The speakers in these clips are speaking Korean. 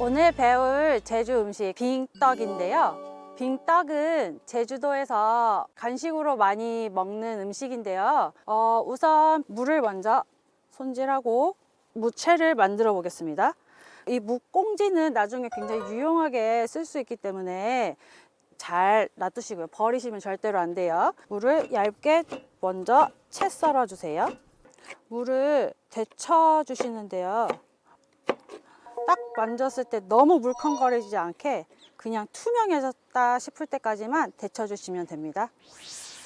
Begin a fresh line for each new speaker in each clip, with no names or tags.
오늘 배울 제주 음식 빙떡인데요. 빙떡은 제주도에서 간식으로 많이 먹는 음식인데요. 어, 우선 물을 먼저 손질하고 무채를 만들어 보겠습니다. 이 무꽁지는 나중에 굉장히 유용하게 쓸 수 있기 때문에 잘 놔두시고요. 버리시면 절대로 안 돼요. 물을 얇게 먼저 채 썰어 주세요. 물을 데쳐 주시는데요. 딱 만졌을 때 너무 물컹거리지 않게 그냥 투명해졌다 싶을 때까지만 데쳐 주시면 됩니다.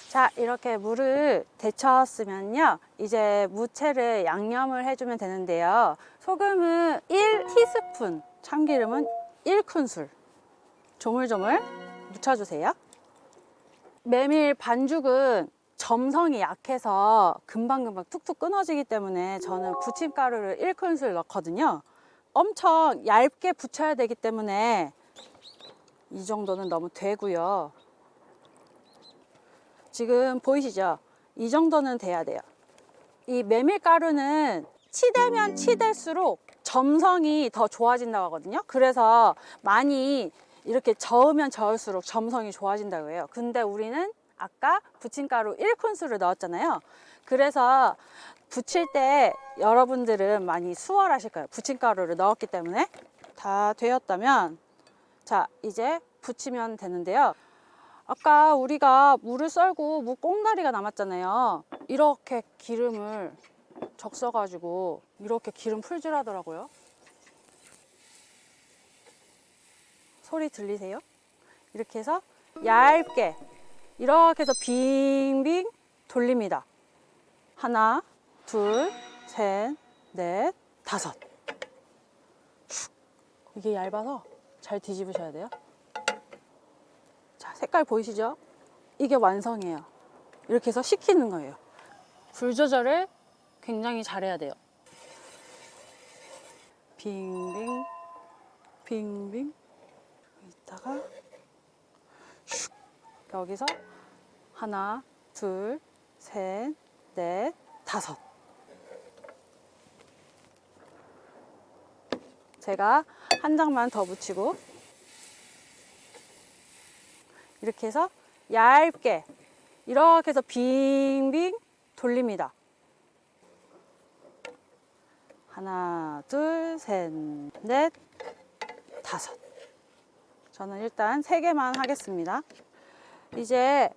자, 이렇게 물을 데쳤으면요. 이제 무채를 양념을 해주면 되는데요. 소금은 1티스푼, 참기름은 1큰술 조물조물 묻혀주세요. 메밀 반죽은 점성이 약해서 금방금방 툭툭 끊어지기 때문에 저는 부침가루를 1큰술 넣거든요. 엄청 얇게 붙여야 되기 때문에 이 정도는 너무 되고요. 지금 보이시죠? 이 정도는 돼야 돼요. 이 메밀가루는 치대면 치댈수록 점성이 더 좋아진다고 하거든요. 그래서 많이 이렇게 저으면 저을수록 점성이 좋아진다고 해요. 근데 우리는 아까 부침가루 1큰술을 넣었잖아요. 그래서 부칠 때 여러분들은 많이 수월하실 거예요. 부침가루를 넣었기 때문에 다 되었다면 자 이제 부치면 되는데요. 아까 우리가 물을 썰고 무 꽁다리가 남았잖아요. 이렇게 기름을 적셔가지고 이렇게 기름 풀질 하더라고요. 소리 들리세요? 이렇게 해서 얇게 이렇게 해서 빙빙 돌립니다. 하나, 둘, 셋, 넷, 다섯. 슉. 이게 얇아서 잘 뒤집으셔야 돼요. 자, 색깔 보이시죠? 이게 완성이에요. 이렇게 해서 식히는 거예요. 불 조절을 굉장히 잘해야 돼요. 빙빙, 빙빙. 이따가 슉. 여기서 하나, 둘, 셋, 넷, 다섯. 제가 한 장만 더 붙이고 이렇게 해서 얇게 이렇게 해서 빙빙 돌립니다. 하나, 둘, 셋, 넷, 다섯. 저는 일단 세 개만 하겠습니다. 이제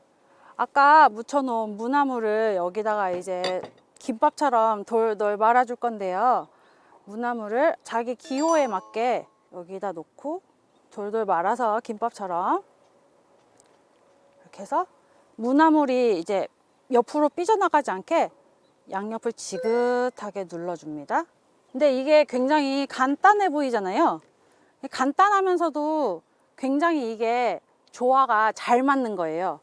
아까 묻혀놓은 무나물을 여기다가 이제 김밥처럼 돌돌 말아줄 건데요. 무나물을 자기 기호에 맞게 여기다 놓고 돌돌 말아서 김밥처럼 이렇게 해서 무나물이 이제 옆으로 삐져나가지 않게 양옆을 지긋하게 눌러줍니다. 근데 이게 굉장히 간단해 보이잖아요. 간단하면서도 굉장히 이게 조화가 잘 맞는 거예요.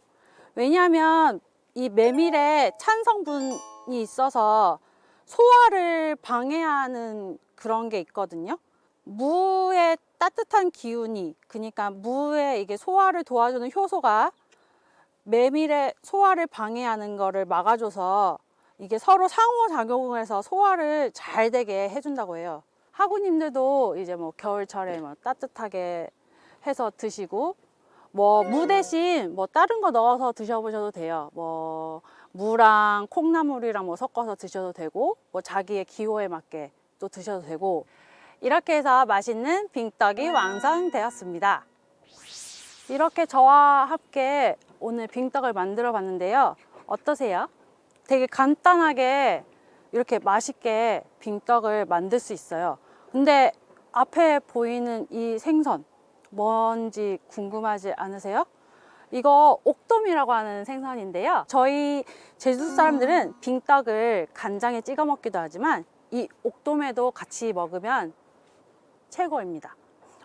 왜냐하면 이 메밀에 찬 성분이 있어서 소화를 방해하는 그런 게 있거든요. 무의 따뜻한 기운이, 그러니까 무의 이게 소화를 도와주는 효소가 메밀의 소화를 방해하는 거를 막아줘서 이게 서로 상호작용을 해서 소화를 잘 되게 해준다고 해요. 학우님들도 이제 뭐 겨울철에 뭐 따뜻하게 해서 드시고 뭐 무 대신 뭐 다른 거 넣어서 드셔보셔도 돼요. 뭐 무랑 콩나물이랑 뭐 섞어서 드셔도 되고 뭐 자기의 기호에 맞게 또 드셔도 되고 이렇게 해서 맛있는 빙떡이 완성되었습니다. 이렇게 저와 함께 오늘 빙떡을 만들어 봤는데요. 어떠세요? 되게 간단하게 이렇게 맛있게 빙떡을 만들 수 있어요. 근데 앞에 보이는 이 생선 뭔지 궁금하지 않으세요? 이거 옥돔이라고 하는 생선인데요. 저희 제주 사람들은 빙떡을 간장에 찍어 먹기도 하지만 이 옥돔에도 같이 먹으면 최고입니다.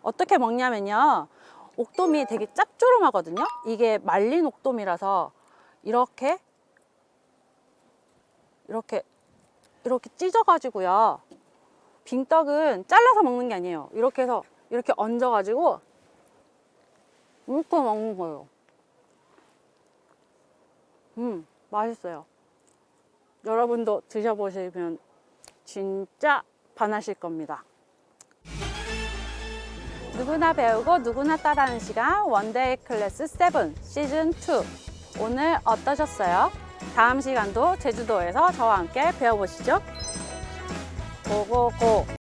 어떻게 먹냐면요. 옥돔이 되게 짭조름하거든요. 이게 말린 옥돔이라서 이렇게 이렇게 이렇게 찢어 가지고요. 빙떡은 잘라서 먹는 게 아니에요. 이렇게 해서 이렇게 얹어 가지고 이렇게 먹는 거예요. 음, 맛있어요. 여러분도 드셔보시면 진짜 반하실 겁니다. 누구나 배우고 누구나 따라하는 시간 원데이 클래스 7 시즌 2 오늘 어떠셨어요? 다음 시간도 제주도에서 저와 함께 배워보시죠. 고고고